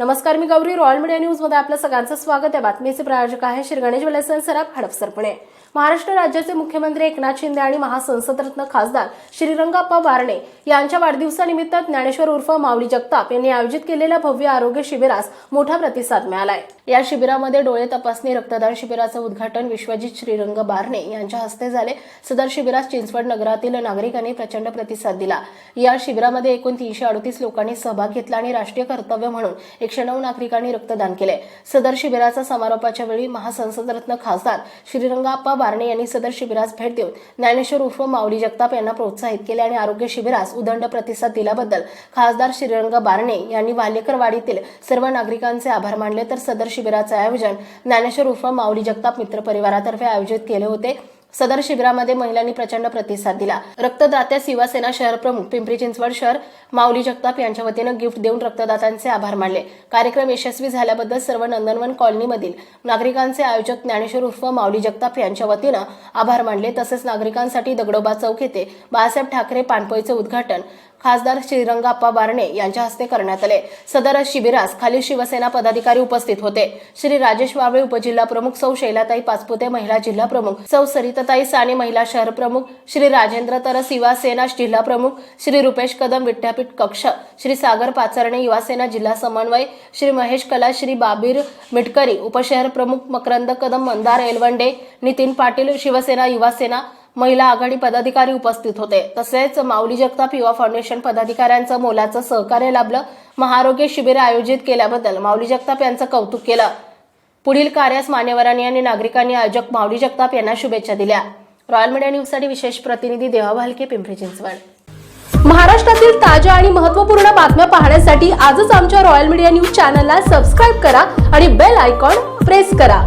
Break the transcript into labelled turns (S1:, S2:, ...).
S1: नमस्कार मी Gauri. Royal media न्यूजमध्ये आपलं सगळ्यांचं स्वागत. आहे बातमीचे प्रायोजक आहे श्री गणेश विलासन सराफ हडपसरपणे महाराष्ट्र राज्याचे मुख्यमंत्री एकनाथ शिंदे आणि महासंसदरत्न खासदार श्रीरंगाप्पा बारणे यांच्या वाढदिवसानिमित्त ज्ञानेश्वर उर्फ माऊली जगताप यांनी आयोजित केलेल्या भव्य आरोग्य शिबिरास मोठा प्रतिसाद मिळालाय. या शिबिरामध्ये डोळे तपासणी रक्तदान शिबिराचं उद्घाटन विश्वजित श्रीरंग बारणे यांच्या हस्ते झाले. सदर शिबिरास चिंचवड नगरातील नागरिकांनी प्रचंड प्रतिसाद दिला. या शिबिरामध्ये एकूण तीनशे अडतीस लोकांनी सहभाग घेतला आणि राष्ट्रीय कर्तव्य म्हणून एकशे नऊ नागरिकांनी रक्तदान केले सदर शिबिराचा समारोपाच्या वेळी महासंसदरत्न खासदार श्रीरंगाप्पा बारणे यांनी सदर शिबिरास भेट देऊन ज्ञानेश्वर उर्फ माऊली जगताप यांना प्रोत्साहित केले आणि आरोग्य शिबिरास उदंड प्रतिसाद दिल्याबद्दल खासदार श्रीरंग बारणे यांनी वालेकरवाडीतील सर्व नागरिकांचे आभार मानले. तर सदर शिबिराचे आयोजन ज्ञानेश्वर उर्फ माऊली जगताप मित्र परिवारातर्फे आयोजित केले होते. सदर शिबिरामध्ये महिलांनी प्रचंड प्रतिसाद दिला. रक्तदात्या शिवसेना शहर प्रमुख पिंपरी चिंचवड शहर माऊली जगताप यांच्या वतीनं गिफ्ट देऊन रक्तदात्यांचे आभार मानले. कार्यक्रम यशस्वी झाल्याबद्दल सर्व नंदनवन कॉलनीमधील नागरिकांचे आयोजक ज्ञानेश्वर उर्फ माऊली जगताप यांच्या वतीनं आभार मानले. तसेच नागरिकांसाठी दगडोबा चौक येथे बाळासाहेब ठाकरे पाणपोईचे उद्घाटन खासदार श्रीरंगाप्पा बारणे यांच्या हस्ते करण्यात आले. सदर शिबिरास खालील शिवसेना पदाधिकारी उपस्थित होते. श्री राजेश वाबळे उपजिल्हा प्रमुख सौ शैलाताई पाचपुते महिला जिल्हा प्रमुख सौ सरिताताई साने महिला शहर प्रमुख श्री राजेंद्र तरस युवासेना जिल्हा प्रमुख श्री रुपेश कदम विद्यापीठ कक्ष श्री सागर पाचरणे युवासेना जिल्हा समन्वय श्री महेश कला श्री बाबीर मिटकरी उपशहर प्रमुख मकरंद कदम मंदार एलवंडे नितीन पाटील शिवसेना युवासेना महिला आघाडी पदाधिकारी उपस्थित होते. तसेच माऊली जगताप युवा फाउंडेशन पदाधिकाऱ्यांचं मोलाचं सहकार्य लाभलं. महाआरोग्य शिबिर आयोजित केल्याबद्दल माऊली जगताप यांचं कौतुक केलं. पुढील कार्यास मान्यवरांनी आणि नागरिकांनी आयोजक माऊली जगताप यांना शुभेच्छा दिल्या. रॉयल मीडिया न्यूजसाठी विशेष प्रतिनिधी देवा भालके पिंपरी चिंचवड. महाराष्ट्रातील ताज्या आणि महत्त्वपूर्ण बातम्या पाहण्यासाठी आजच आमच्या रॉयल मीडिया न्यूज चॅनलला सबस्क्राईब करा आणि बेल आयकॉन प्रेस करा.